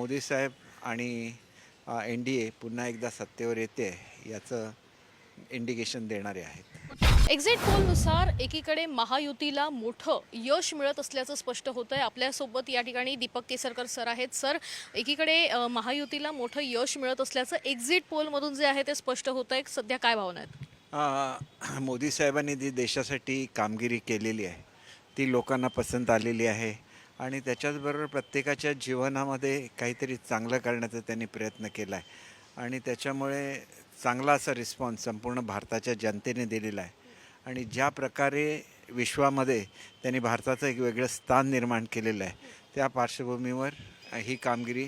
मोदी साहेब आणि N D A पुन्हा एकदा सत्तेवर येते याचं इंडिकेशन देणारे आहेत. एक्झिट पोलनुसार एकीकडे महायुतीला मोठं यश मिळत असल्याचं स्पष्ट होतं आहे आपल्यासोबत या ठिकाणी दीपक केसरकर सर आहेत. सर एकीकडे महायुतीला मोठं यश मिळत असल्याचं एक्झिट पोलमधून जे आहे ते स्पष्ट होतं आहे सध्या काय भावना आहेत? मोदी साहेबांनी जी देशासाठी कामगिरी केलेली आहे ती लोकांना पसंत आलेली आहे. आणि त्याच्याचबरोबर प्रत्येकाच्या जीवनामध्ये काहीतरी चांगलं करण्याचा त्यांनी प्रयत्न केला आहे. आणि त्याच्यामुळे चांगला असा रिस्पॉन्स संपूर्ण भारताच्या जनतेने दिलेला आहे. आणि ज्या प्रकारे विश्वामध्ये त्यांनी भारताचं एक वेगळं स्थान निर्माण केलेलं आहे त्या पार्श्वभूमीवर ही कामगिरी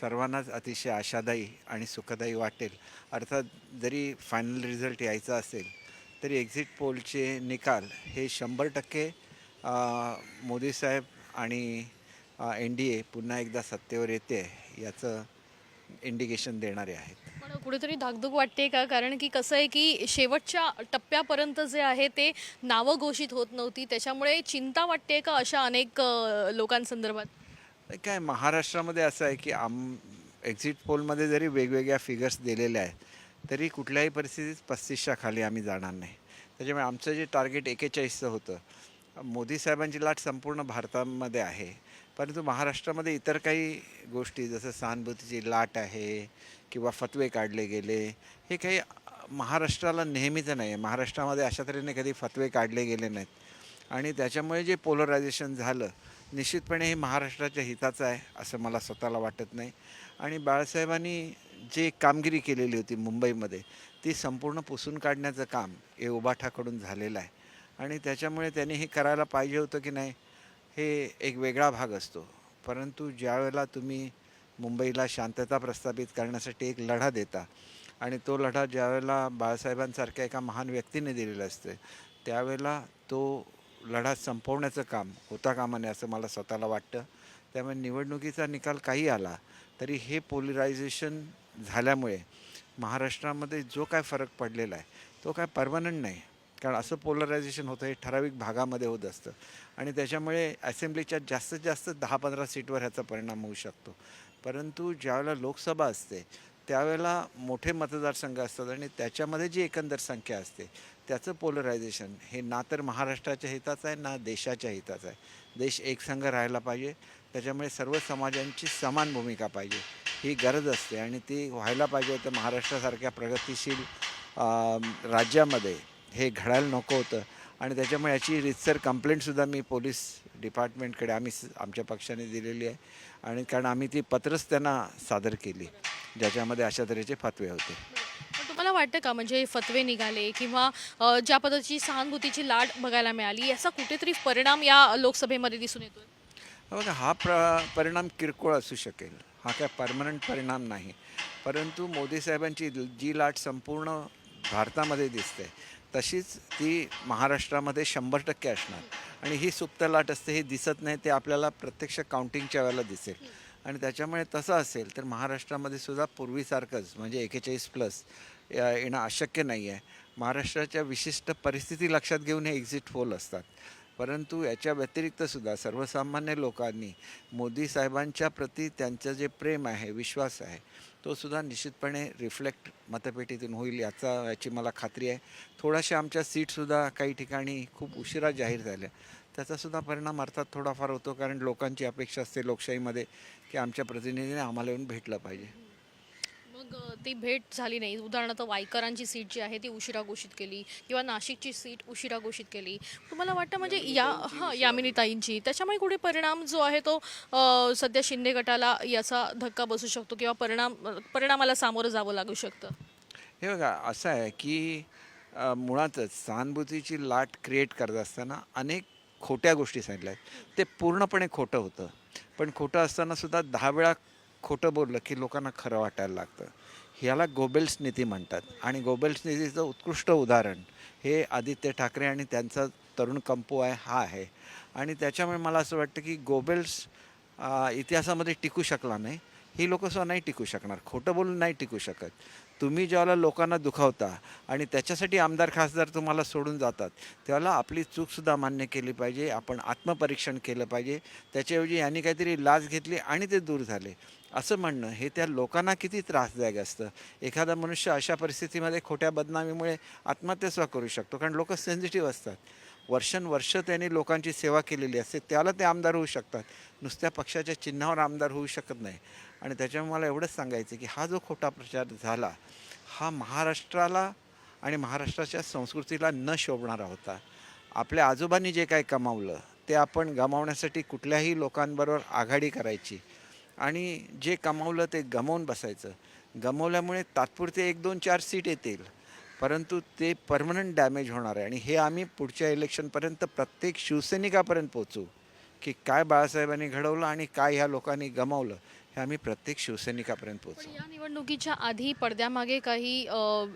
सर्वांनाच अतिशय आशादायी आणि सुखदायी वाटेल. अर्थात जरी फायनल रिझल्ट यायचा असेल तरी एक्झिट पोलचे निकाल हे शंभर टक्के मोदी साहेब आणि एन डी ए पुन्हा एकदा सत्तेवर येते याचं इंडिकेशन देणारे आहेत. पण कुठेतरी धाकधूक वाटते का? कारण की कसं आहे की शेवटच्या टप्प्यापर्यंत जे आहे ते नावं घोषित होत नव्हती. त्याच्यामुळे चिंता वाटते का अशा अनेक लोकांसंदर्भात? काय महाराष्ट्रामध्ये असं आहे की आम एक्झिट पोलमध्ये जरी वेगवेगळ्या फिगर्स दिलेल्या आहेत तरी कुठल्याही परिस्थितीत पस्तीसच्या खाली आम्ही जाणार नाही. त्याच्यामुळे आमचं जे टार्गेट एकेचाळीसचं होतं मोदी साहेबांची लाट संपूर्ण भारतामध्ये आहे. परंतु महाराष्ट्रामध्ये इतर काही गोष्टी जसं सहानुभूतीची लाट आहे किंवा फतवे काढले गेले हे काही महाराष्ट्राला नेहमीचं नाही आहे महाराष्ट्रामध्ये अशा तऱ्हेने कधी फतवे काढले गेले नाहीत. आणि त्याच्यामुळे जे पोलरायझेशन झालं निश्चितपणे हे महाराष्ट्राच्या हिताचं आहे असं मला स्वतःला वाटत नाही. आणि बाळासाहेबांनी जे कामगिरी केलेली होती मुंबईमध्ये ती संपूर्ण पुसून काढण्याचं काम हे उबाठाकडून झालेलं आहे. आणि त्याच्यामुळे त्यांनी हे करायला पाहिजे होतं की नाही हे एक वेगळा भाग असतो. परंतु ज्यावेळेला तुम्ही मुंबईला शांतता प्रस्थापित करण्यासाठी एक लढा देता आणि तो लढा ज्यावेळेला बाळासाहेबांसारख्या एका महान व्यक्तीने दिलेला असते त्यावेळेला तो लढा संपवण्याचं काम होता कामा नये असं मला स्वतःला वाटतं. त्यामुळे निवडणुकीचा निकाल काही आला तरी हे पोलरायझेशन झाल्यामुळे महाराष्ट्रामध्ये जो काय फरक पडलेला आहे तो काय परमनंट नाही. कारण असं पोलरायझेशन होतं हे ठराविक भागामध्ये होत असतं. आणि त्याच्यामुळे असेंब्लीच्या जास्तीत जास्त दहा पंधरा सीटवर ह्याचा परिणाम होऊ शकतो. परंतु ज्यावेळेला लोकसभा असते त्यावेळेला मोठे मतदारसंघ असतात आणि त्याच्यामध्ये जी एकंदर संख्या असते त्याचं पोलरायझेशन हे ना तर महाराष्ट्राच्या हिताचं आहे ना देशाच्या हिताचं आहे. देश एकसंघ राहायला पाहिजे त्याच्यामुळे सर्व समाजांची समान भूमिका पाहिजे ही गरज असते. आणि ती व्हायला पाहिजे तर महाराष्ट्रासारख्या प्रगतिशील राज्यामध्ये हे घडायला नको होतं. आणि त्याच्यामुळे याची रितसर कंप्लेंटसुद्धा मी पोलीस डिपार्टमेंटकडे आम्ही आमच्या पक्षाने दिलेली आहे. आणि कारण आम्ही ती पत्रच त्यांना सादर केली ज्याच्यामध्ये अशा तऱ्हेचे फतवे होते. तुम्हाला वाटतं का म्हणजे हे फतवे निघाले किंवा ज्या पद्धतीची सहानुभूतीची लाट बघायला मिळाली याचा कुठेतरी परिणाम या लोकसभेमध्ये दिसून येतोय? बघा हा प्र परिणाम किरकोळ असू शकेल. हा काय परमनंट परिणाम नाही. परंतु मोदी साहेबांची जी लाट संपूर्ण भारतामध्ये दिसते तशीच ती महाराष्ट्रामध्ये शंभर टक्के असणार. आणि ही सुप्त लाट असते हे दिसत नाही ते आपल्याला प्रत्यक्ष काउंटिंगच्या वेळेला दिसेल. आणि त्याच्यामुळे तसं असेल तर महाराष्ट्रामध्ये सुद्धा पूर्वीसारखंच म्हणजे एकेचाळीस प्लस येणं अशक्य नाही आहे महाराष्ट्राच्या विशिष्ट परिस्थिती लक्षात घेऊन हे एक्झिट होल असतात. परंतु याच्या व्यतिरिक्तसुद्धा सर्वसामान्य लोकांनी मोदी साहेबांच्या प्रती त्यांचं जे प्रेम आहे विश्वास आहे तो सुद्धा निश्चितपणे रिफ्लेक्ट मतपेटीतून होईल याचा याची मला खात्री आहे. थोड्याशा आमच्या सीटसुद्धा काही ठिकाणी खूप उशिरा जाहीर झाल्या. त्याचासुद्धा परिणाम अर्थात थोडाफार होतो कारण लोकांची अपेक्षा असते लोकशाहीमध्ये की आमच्या प्रतिनिधीने आम्हाला येऊन भेटलं पाहिजे. मग ती भेट झाली नाही. उदाहरणार्थ वायकरांची सीट जी आहे ती उशिरा घोषित केली किंवा नाशिकची सीट उशिरा घोषित केली. तुम्हाला वाटतं म्हणजे या हां यामिनीताईंची त्याच्यामुळे कुठे परिणाम जो आहे तो अ, सध्या शिंदे गटाला याचा धक्का बसू शकतो किंवा परिणाम परिणामाला सामोरं जावं लागू शकतं? हे बघा असं आहे की अ, मुळातच सहानुभूतीची लाट क्रिएट करत असताना अनेक खोट्या गोष्टी सांगितल्या आहेत. ते पूर्णपणे खोटं होतं. पण खोटं असताना सुद्धा दहा वेळा खोटं बोललं की लोकांना खरं वाटायला लागतं. ह्याला गोबेल्स नीती म्हणतात. आणि गोबेल्स नीतीचं उत्कृष्ट उदाहरण हे आदित्य ठाकरे आणि त्यांचा तरुण कंपो आहे हा आहे. आणि त्याच्यामुळे मला असं वाटतं की गोबेल्स इतिहासामध्ये टिकू शकला नाही. ही लोकं स्वतः नाही टिकू शकणार. खोटं बोलून नाही टिकू शकत. तुम्ही ज्यावेळेला लोकांना दुखावता आणि त्याच्यासाठी आमदार खासदार तुम्हाला सोडून जातात त्याला आपली चूकसुद्धा मान्य केली पाहिजे आपण आत्मपरीक्षण केलं पाहिजे. त्याच्याऐवजी यांनी काहीतरी लाच घेतली आणि ते दूर झाले. असं म्हणणं हे त्या लोकांना किती त्रासदायक असतं. एखादा मनुष्य अशा परिस्थितीमध्ये खोट्या बदनामीमुळे आत्महत्या करू शकतो कारण लोक सेन्सिटिव्ह असतात. वर्षानुवर्ष त्यांनी लोकांची सेवा केलेली असते त्याला ते आमदार होऊ शकतात. नुसत्या पक्षाच्या चिन्हावर आमदार होऊ शकत नाही. आणि त्याच्यामुळे मला एवढंच सांगायचं की हा जो खोटा प्रचार झाला हा महाराष्ट्राला आणि महाराष्ट्राच्या संस्कृतीला न शोभणारा होता. आपल्या आजोबांनी जे काही कमावलं ते आपण गमावण्यासाठी कुठल्याही लोकांबरोबर आघाडी करायची. आणि जे कमावलं ते गमावून बसायचं. गमावल्यामुळे तात्पुरते एक दोन चार सीट येतील परंतु ते परमनंट डॅमेज होणार आहे. आणि हे आम्ही पुढच्या इलेक्शनपर्यंत प्रत्येक शिवसैनिकापर्यंत पोचू की काय बाळासाहेबांनी घडवलं आणि काय ह्या लोकांनी गमावलं. हे आम्ही प्रत्येक शिवसैनिकापर्यंत पण या निवडणुकीच्या आधी पडद्यामागे काही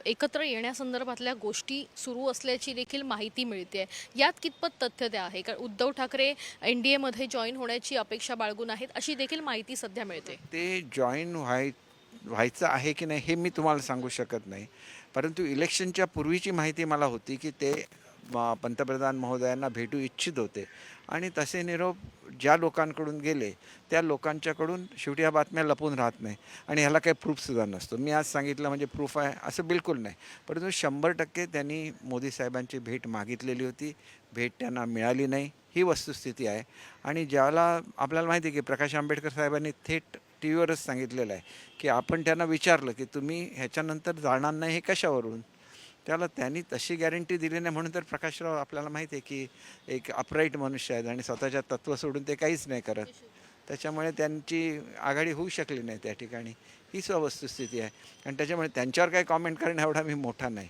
एकत्र येण्यासंदर्भातल्या गोष्टी सुरू असल्याची देखील माहिती मिळते यात कितपत तथ्यता आहे? कारण उद्धव ठाकरे एन डी एमध्ये जॉईन होण्याची अपेक्षा बाळगून आहेत अशी देखील माहिती सध्या मिळते. ते जॉईन व्हाय व्हायचं आहे की नाही हे मी तुम्हाला सांगू शकत नाही. परंतु इलेक्शनच्या पूर्वीची माहिती मला होती की ते पंतप्रधान महोदयांना भेटू इच्छित होते. आणि तसे निरोप ज्या लोकांकडून गेले त्या लोकांच्याकडून शेवटी ह्या बातम्या लपून राहत नाही. आणि ह्याला काही प्रूफसुद्धा नसतो. मी आज सांगितलं म्हणजे प्रूफ आहे असं बिलकुल नाही. परंतु शंभर टक्के त्यांनी मोदी साहेबांची भेट मागितलेली होती. भेट त्यांना मिळाली नाही. ही वस्तुस्थिती आहे. आणि ज्याला आपल्याला माहिती आहे की प्रकाश आंबेडकर साहेबांनी थेट टी व्हीवरच सांगितलेलं आहे की आपण त्यांना विचारलं की तुम्ही ह्याच्यानंतर जाणार नाही हे कशावरून? त्याला त्यांनी तशी गॅरंटी दिली नाही म्हणून तर प्रकाशराव आपल्याला माहिती आहे की एक अपराईट मनुष्य आहेत आणि स्वतःच्या तत्त्व सोडून ते काहीच नाही करत. त्याच्यामुळे त्यांची आघाडी होऊ शकली नाही त्या ठिकाणी. ही वस्तुस्थिती आहे. आणि त्याच्यामुळे त्यांच्यावर काही कॉमेंट करणं एवढा मी मोठा नाही.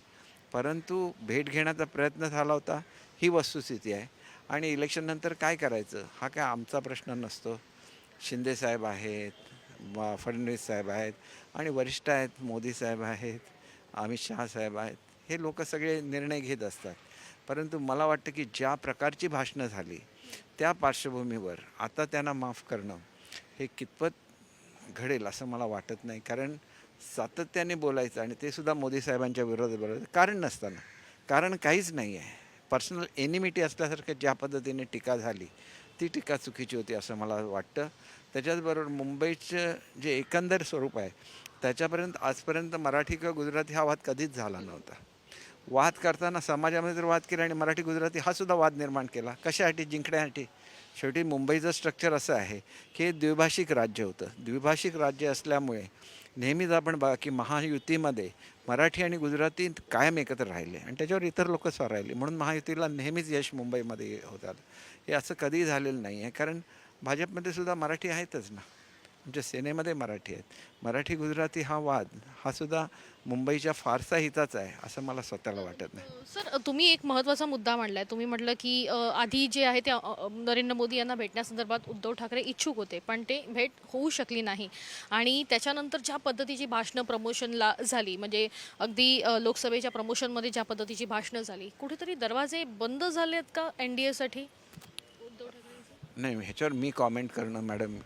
परंतु भेट घेण्याचा प्रयत्न झाला होता. ही वस्तुस्थिती आहे. आणि इलेक्शननंतर काय करायचं? हा काय आमचा प्रश्न नसतो. शिंदे साहेब आहेत फडणवीस साहेब आहेत आणि वरिष्ठ आहेत मोदी साहेब आहेत अमित शहा साहेब आहेत. हे लोक सगळे निर्णय घेत असतात. परंतु मला वाटतं की ज्या प्रकारची भाषणं झाली त्या पार्श्वभूमीवर आता त्यांना माफ करणं हे कितपत घडेल असं मला वाटत नाही. कारण सातत्याने बोलायचं आणि ते सुद्धा मोदी साहेबांच्या विरोधात बोलायचं कारण नसताना. कारण काहीच नाही आहे. पर्सनल एनिमिटी असल्यासारखं ज्या पद्धतीने टीका झाली ती टीका चुकीची होती असं मला वाटतं. त्याच्याचबरोबर मुंबईचं जे एकंदर स्वरूप आहे त्याच्यापर्यंत आजपर्यंत मराठी किंवा गुजराती हा वाद कधीच झाला नव्हता. वाद करताना समाजामध्ये जर वाद केला आणि मराठी गुजराती हा सुद्धा वाद निर्माण केला कशासाठी? जिंकण्यासाठी. शेवटी मुंबईचं स्ट्रक्चर असं आहे की हे द्विभाषिक राज्य होतं. द्विभाषिक राज्य असल्यामुळे नेहमीच आपण बघा की महायुतीमध्ये मराठी आणि गुजराती कायम एकत्र राहिले आणि त्याच्यावर इतर लोक स्वर राहिले म्हणून महायुतीला नेहमीच यश मुंबईमध्ये होत. आलं हे असं कधीही झालेलं नाही आहे. कारण भाजपमध्ये सुद्धा मराठी आहेतच ना. आमच्या सेनेमध्ये मराठी आहेत. मराठी गुजराती हा वाद हा सुद्धा मुंबईच्या फारसा हिताचा आहे असं मला स्वतःला वाटत नाही. सर तुम्ही एक महत्त्वाचा मुद्दा मांडलाय. तुम्ही म्हटलं की आधी जे आहे ते नरेंद्र मोदी यांना भेटण्यासंदर्भात उद्धव ठाकरे इच्छुक होते पण ते भेट होऊ शकली नाही. आणि त्याच्यानंतर ज्या पद्धतीची भाषणं प्रमोशनला झाली म्हणजे अगदी लोकसभेच्या प्रमोशनमध्ये ज्या पद्धतीची भाषणं झाली कुठेतरी दरवाजे बंद झालेत का एन डी एसाठी नाही ह्याच्यावर मी कॉमेंट करणं मॅडम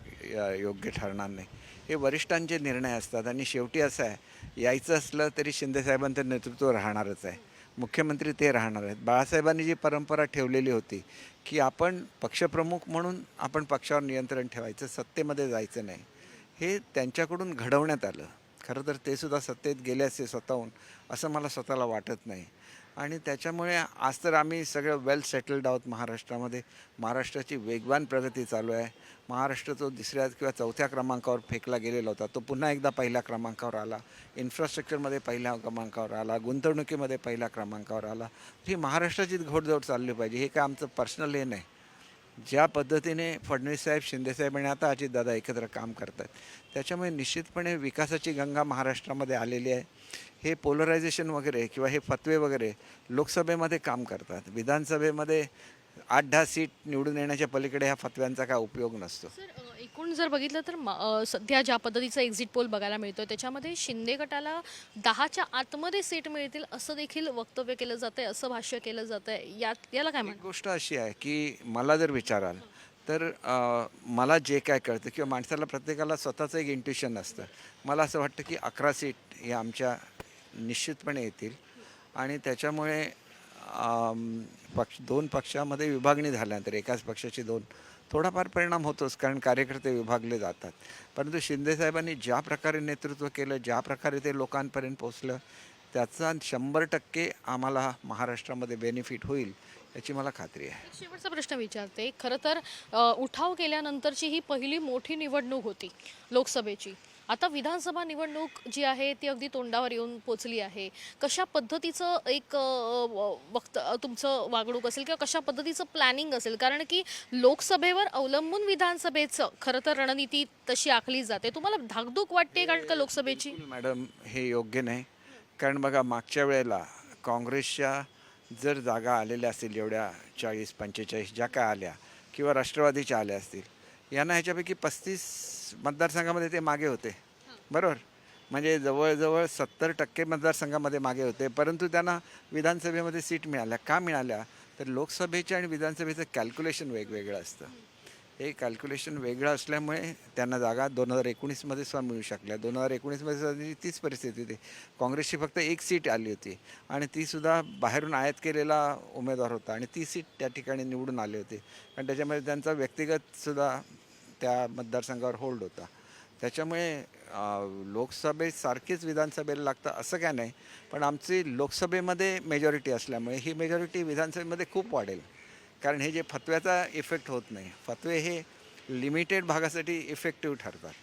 योग्य ठरणार नाही. हे वरिष्ठांचे निर्णय असतात आणि शेवटी असं आहे यायचं असलं तरी शिंदेसाहेबांचं नेतृत्व राहणारच आहे. मुख्यमंत्री ते राहणार आहेत. बाळासाहेबांनी जी परंपरा ठेवलेली होती की आपण पक्षप्रमुख म्हणून आपण पक्षावर नियंत्रण ठेवायचं सत्तेमध्ये जायचं नाही हे त्यांच्याकडून घडवण्यात आलं. खरं तर ते सुद्धा सत्तेत गेले असते स्वतःहून असं मला स्वतःला वाटत नाही. आणि त्याच्यामुळे आज तर आम्ही सगळं वेल सेटल्ड आहोत महाराष्ट्रामध्ये. महाराष्ट्राची वेगवान प्रगती चालू आहे. महाराष्ट्र तो दुसऱ्या किंवा चौथ्या क्रमांकावर फेकला गेलेला होता. तो पुन्हा एकदा पहिल्या क्रमांकावर आला. इन्फ्रास्ट्रक्चरमध्ये पहिल्या क्रमांकावर आला. गुंतवणुकीमध्ये पहिल्या क्रमांकावर आला. ही महाराष्ट्राचीच घोडदौड चालली पाहिजे. हे काय आमचं पर्सनल हे नाही. ज्या पद्धतीने फडणवीस साहेब शिंदेसाहेब आणि आता अजितदादा एकत्र काम करतात त्याच्यामुळे निश्चितपणे विकासाची गंगा महाराष्ट्रामध्ये आलेली आहे. हे पोलरायझेशन वगैरे किंवा हे फतवे वगैरे लोकसभेमध्ये काम करतात. विधानसभेमध्ये आठ दहा सीट निवडून येण्याच्या पलीकडे ह्या फतव्यांचा काय उपयोग नसतो. एकूण जर बघितलं तर सध्या ज्या पद्धतीचा एक्झिट पोल बघायला मिळतोय त्याच्यामध्ये शिंदे गटाला दहाच्या आतमध्ये सीट मिळतील असं देखील वक्तव्य केलं जातंय असं भाष्य केलं जातंय. यात याला काय गोष्ट अशी आहे की मला जर विचाराल तर मला जे काय कळतं किंवा माणसाला प्रत्येकाला स्वतःचं एक इंट्युशन असतं. मला असं वाटतं की अकरा सीट हे आमच्या निश्चितपणे येतील. आणि त्याच्यामुळे पक्ष दोन पक्षामध्ये विभागणी झाल्यानंतर एकाच पक्षाची दोन थोडाफार परिणाम होतोच कारण कार्यकर्ते विभागले जातात. परंतु शिंदेसाहेबांनी ज्या प्रकारे नेतृत्व केलं ज्या प्रकारे ते लोकांपर्यंत पोचलं त्याचा शंभर टक्के आम्हाला महाराष्ट्रामध्ये बेनिफिट होईल याची मला खात्री आहे. शेवटचा प्रश्न विचारते. खरं तर उठाव केल्यानंतरची ही पहिली मोठी निवडणूक होती लोकसभेची. आता विधानसभा निवडणूक जी आहे ती अगदी तोंडावर येऊन पोचली आहे. कशा पद्धतीचं एक व- वक्त तुमचं वागणूक असेल किंवा कशा पद्धतीचं प्लॅनिंग असेल? कारण की लोकसभेवर अवलंबून विधानसभेचं खरं तर रणनीती तशी आखली जाते. तुम्हाला धाकधूक वाटते कारण का लोकसभेची? मॅडम हे योग्य नाही. कारण बघा मागच्या वेळेला काँग्रेसच्या जर जागा आलेल्या असतील एवढ्या चाळीस पंचेचाळीस ज्या काय आल्या किंवा राष्ट्रवादीच्या आल्या असतील यांना ह्याच्यापैकी पस्तीस मतदारसंघामध्ये ते मागे होते. बरोबर? म्हणजे जवळजवळ सत्तर टक्के मतदारसंघामध्ये मागे होते. परंतु त्यांना विधानसभेमध्ये सीट मिळाल्या. का मिळाल्या? तर लोकसभेच्या आणि विधानसभेचं कॅल्क्युलेशन वेगवेगळं असतं. हे कॅल्क्युलेशन वेगळं असल्यामुळे त्यांना जागा दोन हजार एकोणीसमध्ये सुद्धा मिळू शकल्या. दोन हजार एकोणीसमध्ये तीच परिस्थिती होती. काँग्रेसची फक्त एक सीट आली होती. आणि तीसुद्धा बाहेरून आयात केलेला उमेदवार होता. आणि ती सीट त्या ठिकाणी निवडून आली होती. आणि त्याच्यामध्ये त्यांचा व्यक्तिगतसुद्धा त्या मतदारसंघावर होल्ड होता. त्याच्यामुळे लोकसभेसारखीच विधानसभेला लागतं असं काय नाही. पण आमची लोकसभेमध्ये मेजॉरिटी असल्यामुळे ही मेजॉरिटी विधानसभेमध्ये खूप वाढेल. कारण हे जे फतव्याचा इफेक्ट होत नाही. फतवे हे लिमिटेड भागासाठी इफेक्टिव्ह ठरतात.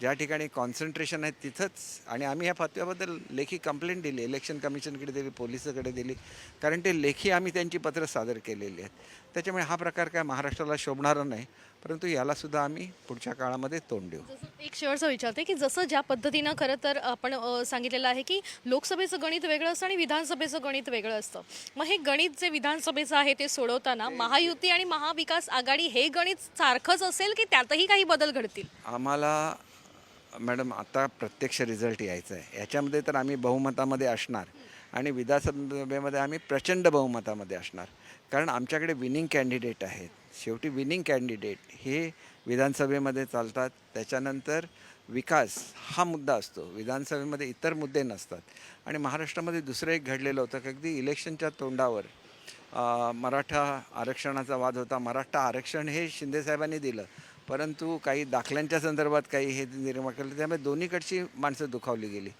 ज्या ठिकाणी कॉन्सन्ट्रेशन आहे तिथंच. आणि आम्ही ह्या फतव्याबद्दल लेखी कंप्लेंट दिली इलेक्शन कमिशनकडे दिली पोलिसाकडे दिली. कारण ते लेखी आम्ही त्यांची पत्र सादर केलेली आहेत. त्याच्यामुळे हा प्रकार काय महाराष्ट्राला शोभणारा नाही. परंतु यालासुद्धा आम्ही पुढच्या काळामध्ये तोंड देऊ. एक शेवटचं विचारते की जसं ज्या पद्धतीनं खरं तर आपण सांगितलेलं आहे की लोकसभेचं गणित वेगळं असतं आणि विधानसभेचं गणित वेगळं असतं. मग हे गणित जे विधानसभेचं आहे ते सोडवताना महायुती आणि महाविकास आघाडी हे गणित सारखंच असेल की त्यातही काही बदल घडतील? आम्हाला मॅडम आता प्रत्यक्ष रिझल्ट यायचा आहे. याच्यामध्ये तर आम्ही बहुमतामध्ये असणार आणि विधानसभेमध्ये आम्ही प्रचंड बहुमतामध्ये असणार. कारण आमच्याकडे विनिंग कॅन्डिडेट आहेत. शेवटी विनिंग कॅन्डिडेट हे विधानसभेमध्ये चालतात. त्याच्यानंतर विकास हा मुद्दा असतो. विधानसभेमध्ये इतर मुद्दे नसतात. आणि महाराष्ट्रामध्ये दुसरं एक घडलेलं होतं की अगदी इलेक्शनच्या तोंडावर मराठा आरक्षणाचा वाद होता. मराठा आरक्षण हे शिंदेसाहेबांनी दिलं. परंतु काही दाखल्यांच्या संदर्भात काही हे निर्माण केलं त्यामुळे दोन्हीकडची माणसं दुखावली गेली.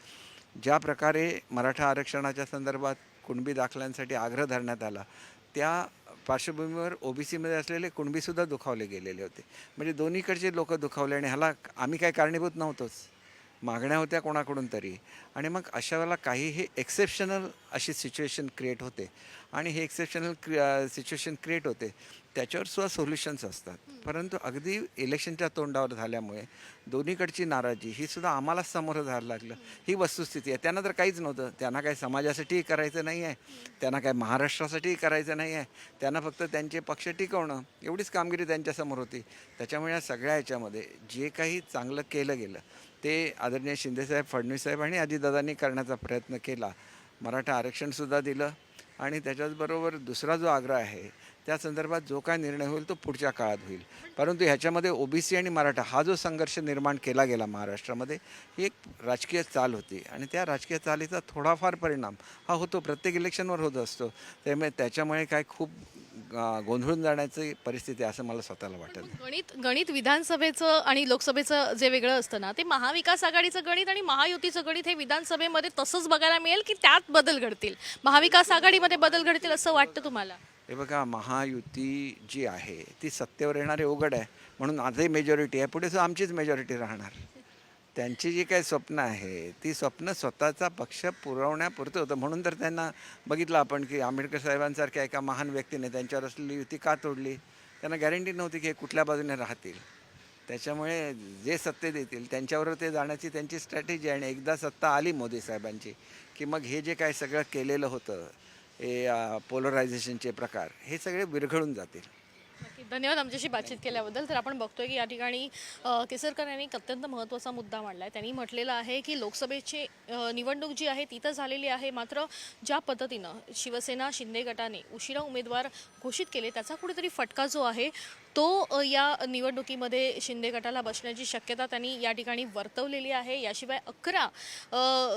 ज्या प्रकारे मराठा आरक्षणाच्या संदर्भात कुणबी दाखल्यांसाठी आग्रह धरण्यात आला त्या पार्श्वभूमीवर ओबीसीमध्ये असलेले कुणबीसुद्धा दुखावले गेलेले होते. म्हणजे दोन्हीकडचे लोक दुखावले आणि ह्याला आम्ही काय कारणीभूत नव्हतोच. मागण्या होत्या कोणाकडून तरी. आणि मग अशा वेळेला काही हे एक्सेप्शनल अशी सिच्युएशन क्रिएट होते. आणि हे एक्सेप्शनल सिच्युएशन क्रिएट होते. त्याच्यावर सुद्धा सोल्युशन्स असतात. परंतु अगदी इलेक्शनच्या तोंडावर झाल्यामुळे दोन्हीकडची नाराजी ही सुद्धा आम्हाला समोर जायला लागलं. ही वस्तुस्थिती आहे. त्यांना तर काहीच नव्हतं. त्यांना काय समाजासाठीही करायचं नाही आहे. त्यांना काय महाराष्ट्रासाठीही करायचं नाही आहे. त्यांना फक्त त्यांचे पक्ष टिकवणं. एवढीच कामगिरी त्यांच्यासमोर होती. त्याच्यामुळे या सगळ्या ह्याच्यामध्ये जे काही चांगलं केलं गेलं ते आदरणीय शिंदेसाहेब फडणवीससाहेब आणि आदिदादांनी करण्याचा प्रयत्न केला. मराठा आरक्षणसुद्धा दिलं आणि त्याच्याचबरोबर दुसरा जो आग्रह आहे त्या संदर्भात जो काय निर्णय होईल तो पुढच्या काळात होईल. परंतु ह्याच्यामध्ये ओबीसी आणि मराठा हा जो संघर्ष निर्माण केला गेला महाराष्ट्रामध्ये ही एक राजकीय चाल होती आणि त्या राजकीय चालीचा थोडाफार परिणाम हा होतो. प्रत्येक इलेक्शनवर होत असतो. त्यामुळे त्याच्यामुळे काय खूप गोंधळून जाण्याची परिस्थिती असं मला स्वतःला वाटत नाही. गणित गणित विधानसभेचं आणि लोकसभेचं जे वेगळं असतं ना ते महाविकास आघाडीचं गणित आणि महायुतीचं गणित हे विधानसभेमध्ये तसंच बघायला मिळेल की त्यात बदल घडतील? महाविकास आघाडीमध्ये बदल घडतील असं वाटतं तुम्हाला? हे बघा महायुती जी आहे ती सत्तेवर येणारे उघड आहे म्हणून आजही मेजॉरिटी आहे. पुढे सुद्धा आमचीच मेजॉरिटी राहणार. त्यांची जी काही स्वप्न आहे ती स्वप्न स्वतःचा पक्ष पुरवण्यापुरतं होतं. म्हणून तर त्यांना बघितलं आपण की आंबेडकर साहेबांसारख्या एका महान व्यक्तीने त्यांच्यावर असलेली युती का तोडली? त्यांना गॅरंटी नव्हती की हे कुठल्या बाजूने राहतील. त्याच्यामुळे जे सत्ते देतील त्यांच्यावर ते जाण्याची त्यांची स्ट्रॅटेजी आणि एकदा सत्ता आली मोदी साहेबांची की मग हे जे काय सगळं केलेलं होतं हे पोलरायझेशनचे प्रकार हे सगळे विरघळून जातील. धन्यवाद आमच्याशी बातचीत केल्याबद्दल. तर आपण बघतोय की या ठिकाणी केसरकर यांनी एक अत्यंत महत्त्वाचा मुद्दा मांडला आहे त्यांनी म्हटलेलं आहे की लोकसभेची निवडणूक जी आहे ती तर झालेली आहे मात्र ज्या पद्धतीनं शिवसेना शिंदे गटाने उशिरा उमेदवार घोषित केले त्याचा कुठेतरी फटका जो आहे तो या निवडणुकीमध्ये शिंदे गटाला बसण्याची शक्यता त्यांनी या ठिकाणी वर्तवलेली आहे. याशिवाय अकरा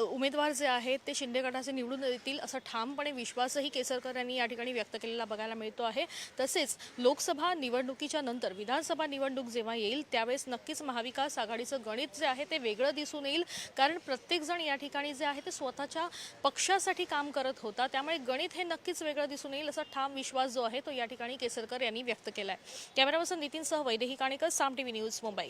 उमेदवार जे आहेत ते शिंदे गटाचे निवडून येतील असं ठामपणे विश्वासही केसरकर यांनी या ठिकाणी व्यक्त केलेला बघायला मिळतो आहे. तसेच लोकसभा निवडणुकीच्या नंतर विधानसभा निवडणूक जेव्हा येईल त्यावेळेस नक्कीच महाविकास आघाडीचं गणित जे आहे ते वेगळं दिसून येईल. कारण प्रत्येकजण या ठिकाणी जे आहे ते स्वतःच्या पक्षासाठी काम करत होता. त्यामुळे गणित हे नक्कीच वेगळं दिसून येईल असा ठाम विश्वास जो आहे तो या ठिकाणी केसरकर यांनी व्यक्त केला आहे कॅमेरापर्सन नितीनसह वैदेही काणेकर साम टीव्ही न्यूज मुंबई.